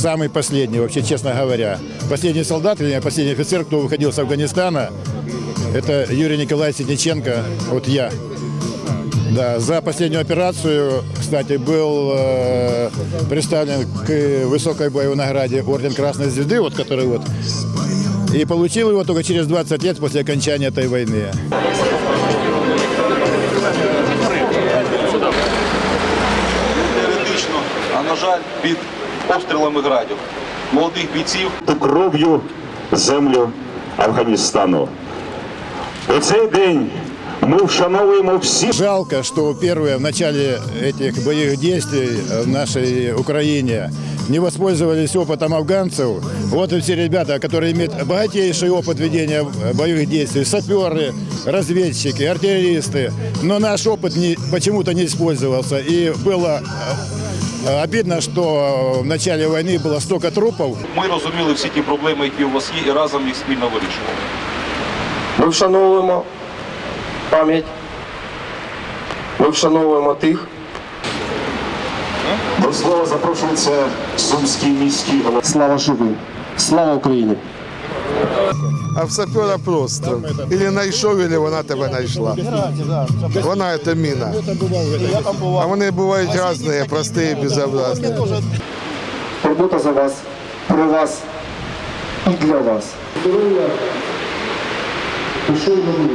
самый последний, вообще, честно говоря. Последний солдат или последний офицер, кто выходил с Афганистана, это Юрий Николаевич Сидниченко, вот я. Да, за последнюю операцию, кстати, был э, представлен к высокой боевой награде Орден Красной Звезды, вот который вот, и получил его только через 20 лет после окончания этой войны. а на жаль, обстрілами градів. Молодих бійців ту кров'ю землю Афганістану. У цей день ми вшановуємо всі Жалко, что первые в начале этих боевых действий в нашей Украине не воспользовались опытом афганцев. Вот и все ребята, которые имеют богатейший опыт ведения боевых действий, саперы, разведчики, артиллеристы. Но наш опыт не- почему-то не использовался. И было э, обидно, что в начале войны было столько трупов. ми розуміли всі ті проблеми, які у вас є, і разом їх спільно вирішували. Ми вшановуємо пам'ять. Ми вшановуємо тих, до слова запрошується сумський міський голова. слава живим, слава Україні! А в сапера просто. Или знайшов, или вона тебе знайшла. Вона це міна. А вони бувають різні, прості і безобразні. Турбота за вас, про вас і для вас. Здоров'я, душевного миру.